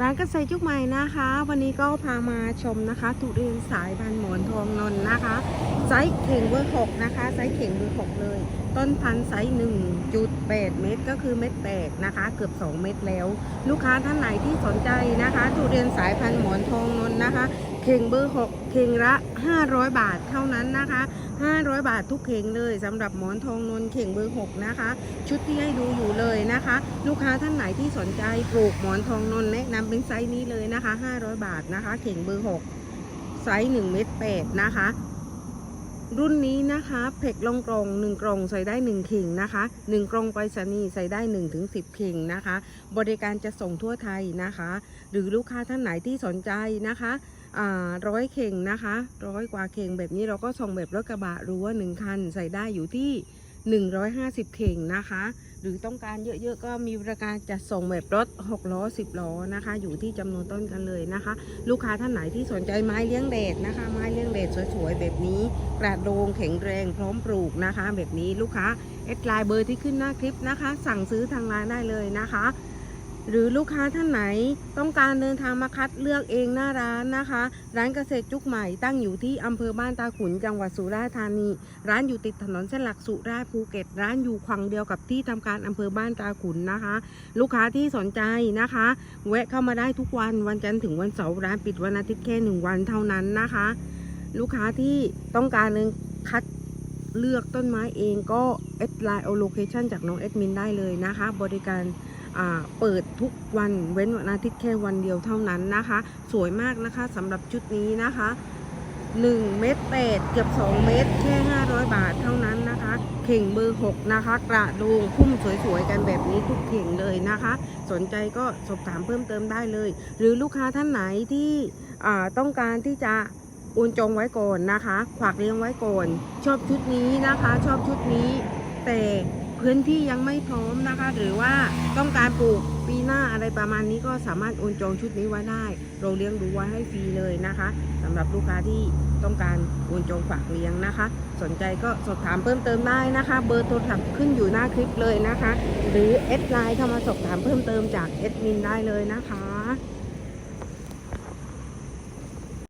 ร้านเกษตรยุคใหม่นะคะ วันนี้ก็พามาชมนะคะทุเรียนสายพันธุ์หมอนทองนนนะคะไซส์เข่งเบอร์หกนะคะไซส์เข่งเบอร์หกเลย ต้นพันธุ์ไซส์1.8เมตรก็คือเม็ดแตกนะคะ เกือบ2เม็ดแล้ว ลูกค้าท่านไหนที่สนใจนะคะทุเรียนสายพันธุ์หมอนทองนนนะคะ ข่งเบอร์หกเข่งละ 500 บาทเท่านั้นนะคะ 500 บาททุกเข่งเลยสำหรับหมอนทองนนเข่งเบอร์หกนะคะ ชุดที่ให้ดูอยู่เลยนะคะ ลูกค้าท่านไหนที่สนใจปลูกหมอนทองนนแนะนำเป็นไซส์นี้เลยนะคะ 500 บาทนะคะ เข่งเบอร์6ไซส์1เมตร8นะคะ รุ่นนี้นะคะเผ็กลงกรง1กรงใส่ได้1เข่งนะคะ 1 กรงไปรษณีย์ใส่ได้ 1-10เข่งนะคะ บริการจะส่งทั่วไทยนะคะ หรือลูกค้าท่านไหนที่สนใจนะคะ ร้อยเข่งนะคะร้อยกว่าเข่งแบบนี้เราก็ส่งแบบรถกระบะรั้วหนึ่งคันใส่ได้อยู่ที่ 150 เข่งนะคะ หรือต้องการเยอะๆก็มีบริการจัดส่งแบบรถ 6 ล้อ 10 ล้อนะคะ อยู่ที่จำนวนต้นกันเลยนะคะ ลูกค้าท่านไหนที่สนใจไม้เลี้ยงแดดนะคะ ไม้เลี้ยงแดดสวยๆแบบนี้กระโดงแข็งแรงพร้อมปลูกนะคะ แบบนี้ลูกค้าแอดไลน์เบอร์ที่ขึ้นหน้าคลิปนะคะ สั่งซื้อทางไลน์ได้เลยนะคะ หรือลูกค้าท่านไหนต้องการเดินทางมาคัดเลือกเองหน้าร้านนะคะ ร้านเกษตรจุกใหม่ตั้งอยู่ที่อำเภอบ้านตาขุนจังหวัดสุราษฎร์ธานี ร้านอยู่ติดถนนเส้นหลักสุราษฎร์ภูเก็ต ร้านอยู่ขวางเดียวกับที่ทำการอำเภอบ้านตาขุนนะคะ ลูกค้าที่สนใจนะคะ แวะเข้ามาได้ทุกวันวันจันทร์ถึงวันเสาร์ร้านปิดวันอาทิตย์แค่หนึ่งวันเท่านั้นนะคะ ลูกค้าที่ต้องการเดินคัดเลือกต้นไม้เองก็แอดไลน์เอาโลเคชันจากน้องแอดมินได้เลยนะคะ บริการ เปิดทุกวันเว้นวันอาทิตย์แค่วันเดียวเท่านั้นนะคะ สวยมากนะคะสำหรับชุดนี้นะคะ 1 เม็ดแปดเกือบ 2 เม็ดแค่ 500 บาทเท่านั้นนะคะ เข่งเบอร์ 6 นะคะ กระโดงพุ่มสวยๆ กันแบบนี้ทุกเข่งเลยนะคะ สนใจก็สอบถามเพิ่มเติมได้เลย หรือลูกค้าท่านไหนที่ต้องการที่จะโอนจองไว้ก่อนนะคะขวากเลี้ยงไว้ก่อน ชอบชุดนี้นะคะ ชอบชุดนี้ แต่ พื้นที่ยังไม่พร้อมนะคะ หรือว่าต้องการปลูกปีหน้าอะไรประมาณนี้ก็สามารถโอนจองชุดนี้ไว้ได้ เราเลี้ยงดูไว้ให้ฟรีเลยนะคะสำหรับลูกค้าที่ต้องการโอนจองฝากเลี้ยงนะคะ สนใจก็สอบถามเพิ่มเติมได้นะคะ เบอร์โทรศัพท์ขึ้นอยู่หน้าคลิปเลยนะคะ หรือแอดไลน์เข้ามาสอบถามเพิ่มเติมจากแอดมินได้เลยนะคะ